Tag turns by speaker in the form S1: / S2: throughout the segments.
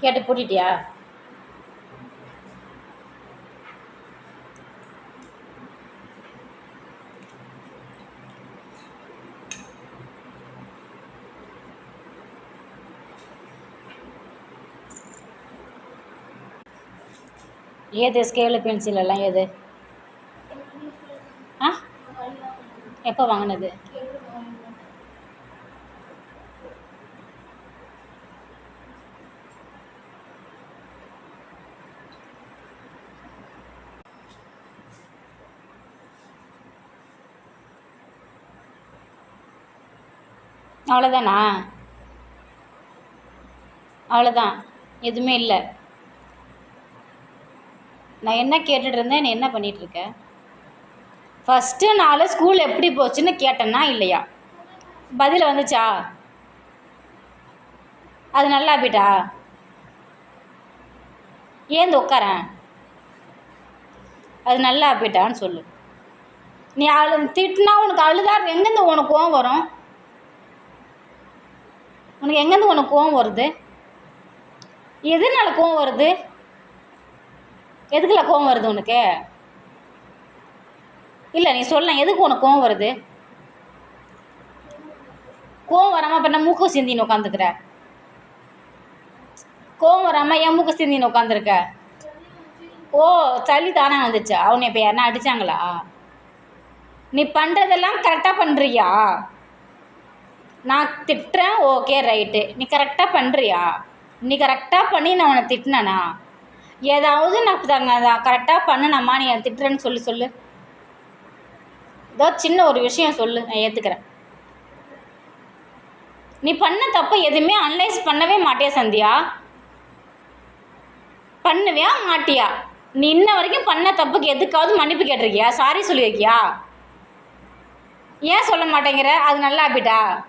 S1: கேட்டு பூட்டிட்டியா? ஏது scale pencil எல்லாம் ஏது? ஆ? எப்போ வாங்கினது? அவ்வளோதானா அவ்வளோதான் எதுவுமே இல்லை. நான் என்ன கேட்டுட்டு இருந்தேன்? நீ என்ன பண்ணிகிட்ருக்கேன் ஃபஸ்ட்டு நாள் ஸ்கூல் எப்படி போச்சுன்னு கேட்டேன்னா இல்லையா? பதில் வந்துச்சா? அது நல்லா போயிட்டா? ஏந்து உட்காரேன் அது நல்லா போயிட்டான்னு சொல்லு. நீ அழு திட்டினா உனக்கு அழுதா எங்கேருந்து உனக்கு கோவம் வரும்? உனக்கு எங்கேருந்து உனக்கு கோவம் வருது? எதனால கோவம் வருது? எதுக்குல கோவம் வருது உனக்கு? இல்லை நீ சொல்ல எதுக்கு உனக்கு கோவம் வருது? கோவம் வராமல் பண்ண மூக்கு சிந்தின்னு உட்காந்துக்கிற கோவம் வராமல் ஏன் மூக்கு சிந்தின்னு உட்காந்துருக்க ஓ சளி தானே வந்துச்சு அவனை இப்போ யாருன்னா அடித்தாங்களா நீ பண்ணுறதெல்லாம் கரெக்டாக பண்ணுறியா நான் திட்டுறேன் ஓகே ரைட்டு நீ கரெக்டாக பண்ணுறியா நீ கரெக்டாக பண்ணி நான் உன்னை திட்டினேனா? ஏதாவது நான் கரெக்டாக பண்ணணம்மா நீ என்னை திட்டுறேன்னு சொல்லி சொல்லு. ஏதோ சின்ன ஒரு விஷயம் சொல்லு நான் ஏற்றுக்கிறேன் நீ பண்ண தப்பு எதுவுமே அனலைஸ் பண்ணவே மாட்டியா சந்தியா? பண்ணுவியா மாட்டியா? நீ இன்ன வரைக்கும் பண்ண தப்புக்கு எதுக்காவது மன்னிப்பு கேட்டிருக்கியா? சாரி சொல்லியிருக்கியா? ஏன் சொல்ல மாட்டேங்கிற? அது நல்லா ஆப்பிட்டா?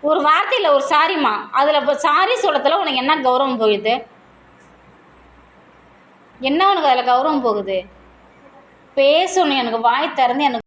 S1: ஒரு வார்த்தையில் ஒரு சாரிம்மா. அதில் இப்போ சாரி சொல்லத்தில் உனக்கு என்ன கௌரவம் போகுது? என்ன உனக்கு அதில் கௌரவம் போகுது? பேசணும் எனக்கு வாய் திறந்து எனக்கு